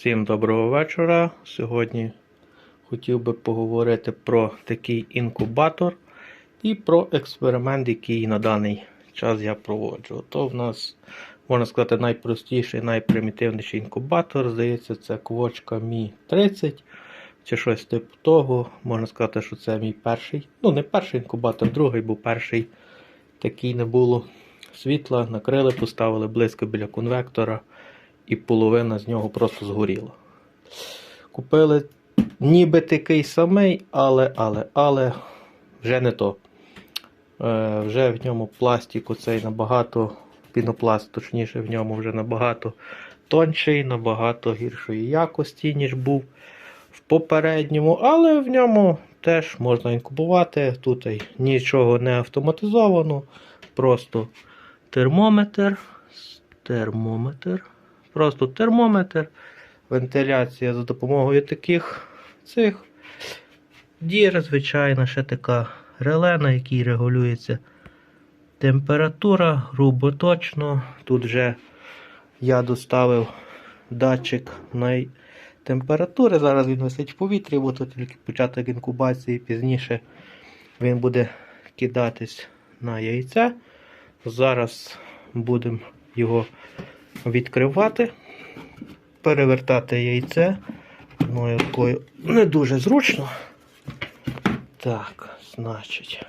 Всім доброго вечора. Сьогодні хотів би поговорити про такий інкубатор і про експеримент, який на даний час я проводжу. То в нас, можна сказати, найпростіший, найпримітивніший інкубатор. Здається, це квочка Mi 30 чи щось типу того. Можна сказати, що це мій перший. Ну, не перший інкубатор, другий, бо перший такий не було світла. Накрили, поставили близько біля конвектора і половина з нього просто згоріла. Купили ніби такий самий, але, але, але вже не то. Е, вже в ньому пластик оцей набагато, пінопласт, точніше, в ньому вже набагато тонший, набагато гіршої якості, ніж був в попередньому, але в ньому теж можна інкубувати. Тут нічого не автоматизовано, просто термометр, термометр. Просто термометр, вентиляція за допомогою таких цих дір, звичайно, ще така реле, на якій регулюється температура, грубо точно. Тут вже я доставив датчик на температури. Зараз він висить в повітрі, бо тут тільки початок інкубації, пізніше він буде кидатись на яйця. Зараз будемо його відкривати, перевертати яйце. Одною рукою не дуже зручно. Так, значить,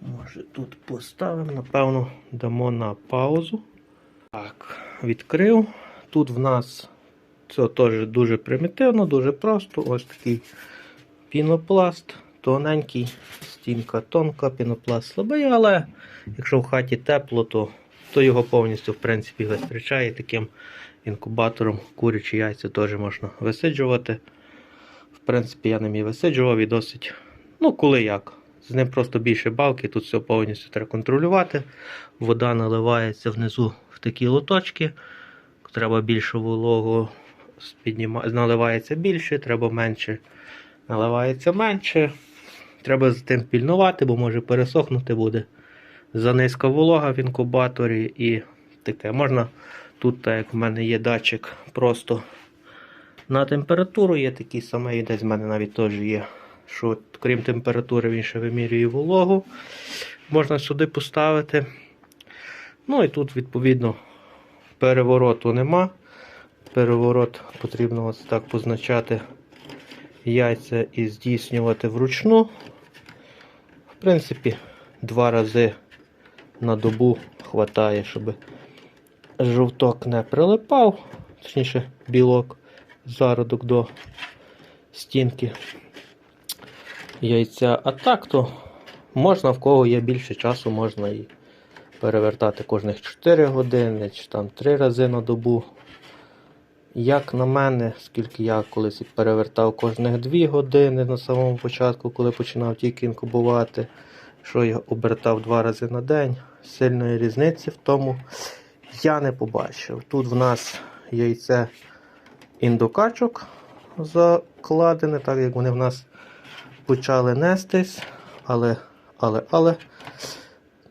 може тут поставимо, напевно, дамо на паузу. Так, відкрив. Тут в нас це теж дуже примітивно, дуже просто. Ось такий пінопласт, тоненький, стінка тонка, пінопласт слабий, але якщо в хаті тепло, то то його повністю в принципі вистачає. Таким інкубатором курячі яйця теж можна висиджувати. В принципі, я ним і висиджував і досить. Ну, коли як. З ним просто більше балки, тут все повністю треба контролювати. Вода наливається внизу в такі лоточки. Треба більше вологу, наливається більше, треба менше, наливається менше. Треба з тим пільнувати, бо може пересохнути буде занизька волога в інкубаторі і таке. Можна тут, так як в мене є датчик, просто на температуру є такий самий, і десь в мене навіть теж є. Що крім температури, він ще вимірює вологу. Можна сюди поставити. Ну і тут, відповідно, перевороту нема. Переворот потрібно ось так позначати яйця і здійснювати вручну. В принципі, два рази на добу хватає, щоб жовток не прилипав, точніше білок, зародок до стінки яйця. А так то можна, в кого є більше часу, можна і перевертати кожних 4 години чи там 3 рази на добу. Як на мене, скільки я колись перевертав кожних 2 години на самому початку, коли починав тільки інкубувати, що я обертав 2 рази на день сильної різниці в тому я не побачив. Тут в нас яйце індокачок закладене, так як вони в нас почали нестись, але, але, але,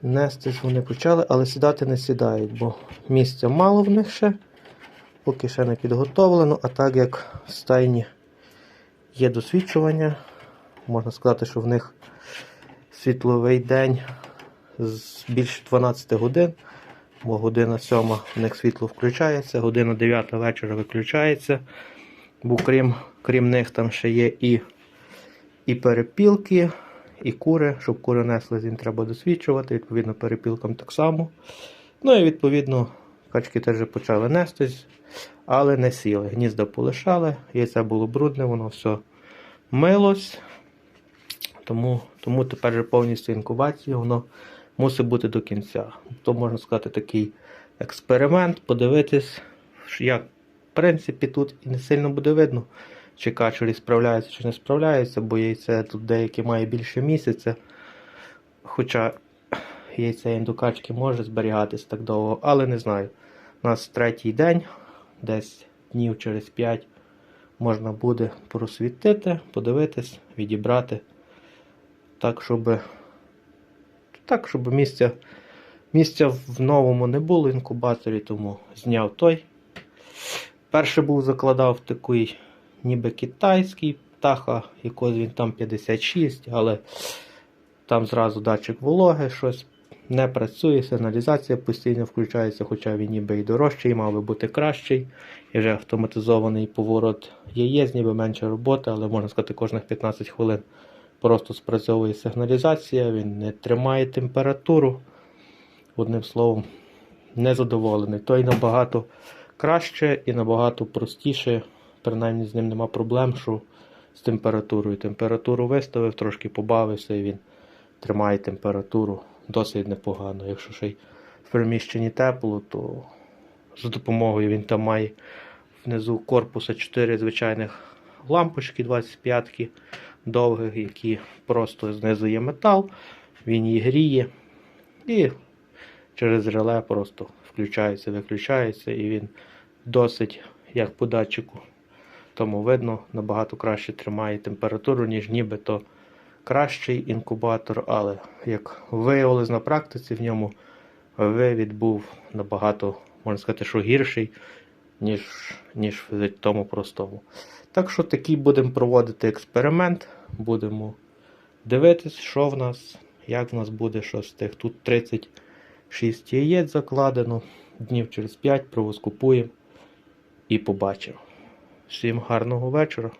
нестись вони почали, але сідати не сідають, бо місця мало в них ще, поки ще не підготовлено, а так як в стайні є досвідчування, можна сказати, що в них світловий день з більше 12 годин, бо година 7 в них світло включається, година 9 вечора виключається. Бо крім крім них там ще є і і перепілки, і кури. Щоб кури несли, їм треба досвідчувати, відповідно, перепілкам так само. Ну і відповідно качки теж почали нестись, але не сіли. Гнізда полишали, яйце було брудне, воно все милось. Тому тому тепер же повністю інкубація, воно мусить бути до кінця. То можна сказати такий експеримент, подивитись, як в принципі тут і не сильно буде видно, чи качурі справляються, чи не справляються, бо яйце тут деякі має більше місяця. Хоча яйце індукачки може зберігатись так довго, але не знаю. У нас третій день, десь днів через 5 можна буде просвітити, подивитись, відібрати. Так, щоб так, щоб місця місця в новому не було інкубаторі, тому зняв той. Перший був закладав такий ніби китайський птаха, якось він там 56, але там зразу датчик вологи, щось не працює, сигналізація постійно включається, хоча він ніби і дорожчий, мав би бути кращий. І вже автоматизований поворот яєць, ніби менше роботи, але можна сказати, кожних 15 хвилин просто спрацьовує сигналізація, він не тримає температуру. Одним словом, незадоволений. Той набагато краще і набагато простіше, принаймні з ним нема проблем, що з температурою. Температуру виставив, трошки побавився і він тримає температуру досить непогано. Якщо ще й в приміщенні тепло, то за допомогою він там має внизу корпуса 4 звичайних лампочки 25 довгих, які просто знизу є метал, він її гріє і через реле просто включається, виключається, і він досить як по датчику. Тому видно, набагато краще тримає температуру, ніж нібито кращий інкубатор, але як виявилось на практиці, в ньому вивід був набагато, можна сказати, що гірший, ніж, ніж тому простому. Так що такий будемо проводити експеримент, будемо дивитись, що в нас, як в нас буде, що з тих. Тут 36 яєць закладено, днів через 5 провоскупуємо і побачимо. Всім гарного вечора.